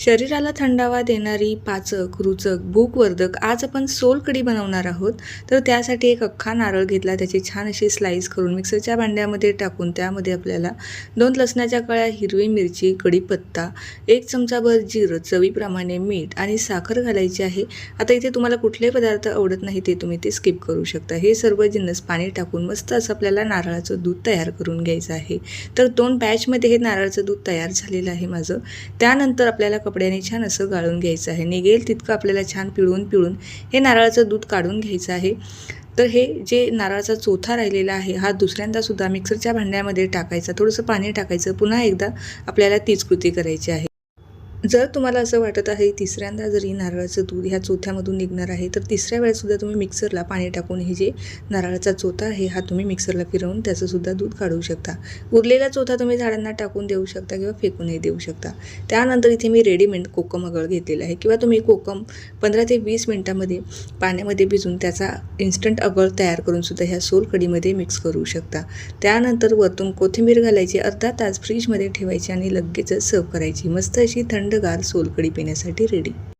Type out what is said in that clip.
शरीराला थंडावा देणारी पाचक रुचक भूकवर्धक आज आपण सोलकढी बनवणार आहोत. तर त्यासाठी एक अख्खा नारळ घेतला त्याची छान अशी स्लाईस करून मिक्सरच्या भांड्यामध्ये टाकून त्यामध्ये आपल्याला दोन लसणाच्या कळ्या हिरवी मिरची कढीपत्ता एक चमचाभर जिरं चवीप्रमाणे मीठ आणि साखर घालायची आहे. आता इथे तुम्हाला कुठलेही पदार्थ आवडत नाही ते तुम्ही ते स्किप करू शकता. हे सर्व जिन्नस पाणी टाकून मस्त असं आपल्याला नारळाचं दूध तयार करून घ्यायचं आहे. तर दोन बॅचमध्ये हे नारळाचं दूध तयार झालेलं आहे माझं. त्यानंतर आपल्याला कपड्याने छान असं गाळून घ्यायचं आहे. निघेल तितकं आपल्याला छान पिळून पिळून हे नारळाचं दूध काढून घ्यायचं आहे. तर हे जे नारळाचा चोथा राहिलेला आहे हा दुसऱ्यांदासुद्धा मिक्सरच्या भांड्यामध्ये टाकायचा. थोडंसं पाणी टाकायचं. पुन्हा एकदा आपल्याला तीच कृती करायची आहे. जर तुम्हाला असं वाटत आहे तिसऱ्यांदा जरी नारळाचं दूध ह्या चोथ्यामधून निघणार आहे तर तिसऱ्या वेळेसुद्धा तुम्ही मिक्सरला पाणी टाकून हे जे नारळाचा चोथा आहे हा तुम्ही मिक्सरला फिरवून त्याचंसुद्धा दूध काढू शकता. उरलेला चोथा तुम्ही झाडांना टाकून देऊ शकता किंवा फेकूनही देऊ शकता. त्यानंतर इथे मी रेडीमेड कोकम अगळ घेतलेला आहे. किंवा तुम्ही कोकम पंधरा ते वीस मिनटामध्ये पाण्यामध्ये भिजून त्याचा इन्स्टंट अगळ तयार करूनसुद्धा ह्या सोलकडीमध्ये मिक्स करू शकता. त्यानंतर वरतून कोथिंबीर घालायची अर्धा तास फ्रीजमध्ये ठेवायची आणि लगेचच सर्व करायची. मस्त अशी थंड थंडगार सोलकडी पिण्यासाठी रेडी